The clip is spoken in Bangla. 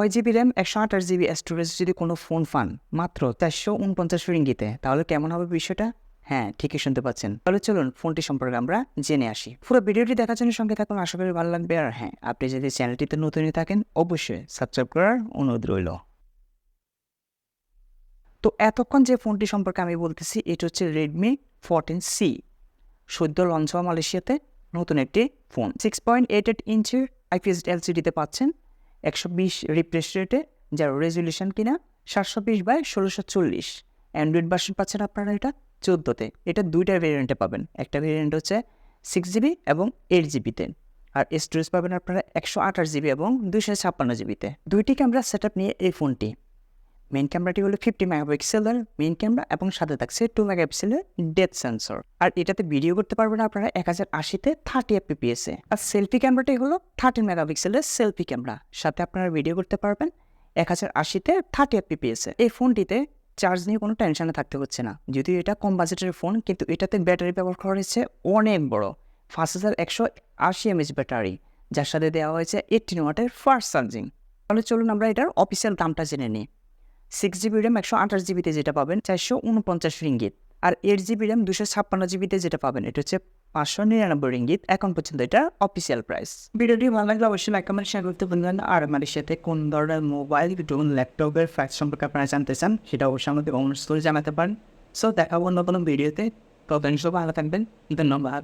ছয় জিবি র্যাম একশো আঠাশ জিবি স্টোরেজ যদি কোনো ফোন পান, মাত্র চারশো উনপঞ্চাশ রিঙ্গিতে, তাহলে কেমন হবে বিষয়টা? হ্যাঁ ঠিকই শুনতে পাচ্ছেন। তাহলে চলুন ফোনটি সম্পর্কে আমরা জেনে আসি। পুরো ভিডিওটি দেখার জন্য সঙ্গে থাকুন, আশা করি ভালো লাগবে। আর হ্যাঁ আপনি যদি চ্যানেলটিতে নতুনই থাকেন, অবশ্যই সাবস্ক্রাইব করার অনুরোধ রইল। তো এতক্ষণ যে ফোনটি সম্পর্কে আমি বলতেছি, এটা হচ্ছে রেডমি ফোরটিন সি সদ্য লঞ্চ হওয়া মালয়েশিয়াতে নতুন একটি phone six point eight eight ইঞ্চির আইপিএস এলসিডিতে পাচ্ছেন। একশো বিশ রিফ্রেশ রেটে যার রেজলিউশন কিনা সাতশো বিশ বাই ষোলোশো চল্লিশ। অ্যান্ড্রয়েড ভার্সন পাচ্ছেন আপনারা এটা চোদ্দোতে। এটা দুইটা ভেরিয়েন্টে পাবেন। একটা ভেরিয়েন্ট হচ্ছে সিক্স জিবি এবং এইট জিবিতে আর স্টোরেজ পাবেন আপনারা একশো আঠাশ জিবি এবং দুইশো ছাপ্পান্ন জিবিতে দুইটি ক্যামেরা সেট নিয়ে এই ফোনটি মেইন ক্যামেরাটি হলো ফিফটি মেগাপিক্সেলের মেইন ক্যামেরা এবং সাথে থাকছে টু মেগাপিক্সেলের ডেথ সেন্সর আর এটাতে ভিডিও করতে পারবেন আপনারা এক হাজার আশিতে থার্টি এফ এফপিপিএসে আর সেলফি ক্যামেরাটি হলো থার্টিন মেগাপিক্সেলের সেলফি ক্যামেরা সাথে আপনারা ভিডিও করতে পারবেন এক হাজার আশিতে থার্টি এফ এফপিপিএসে এই ফোনটিতে চার্জ নিয়ে কোনো টেনশনে থাকতে হচ্ছে না। যদিও এটা কম বাজেটের ফোন কিন্তু এটাতে ব্যাটারি ব্যবহার করা হয়েছে অনেক বড়। পাঁচ হাজার একশো আশি এমএচ ব্যাটারি যার সাথে দেওয়া হয়েছে এইটিন ওয়াটের ফার্স্ট চার্জিং তাহলে চলুন আমরা এটার অফিসিয়াল দামটা জেনে নিই। সিক্স জিবি র্যাম একশো আঠাশ জিবিতে যেটা পাবেন, চারশো উনপঞ্চাশ রিঙ্গিত। আর এইট জিবি র্যাম দুশো ছাপ্পান্ন জিবিতে যেটা পাবেন, এটা হচ্ছে পাঁচশো নিরানব্বই রিঙ্গিত। এখন পর্যন্ত এটা অফিসিয়াল প্রাইস ভিডিওটি ভালো লাগলে অবশ্যই লাইক কমেন্ট শেয়ার করতে ভুলবেন আর আমাদের সাথে কোন ধরনের মোবাইল এবং ল্যাপটপের ফ্যাক্ট সম্পর্কে আপনারা জানতে চান, সেটা অবশ্যই আমাদের করে জানাতে পারেন। সো দেখাবো অন্য কোনো ভিডিওতে ততদিন সব ভালো থাকবেন। ধন্যবাদ।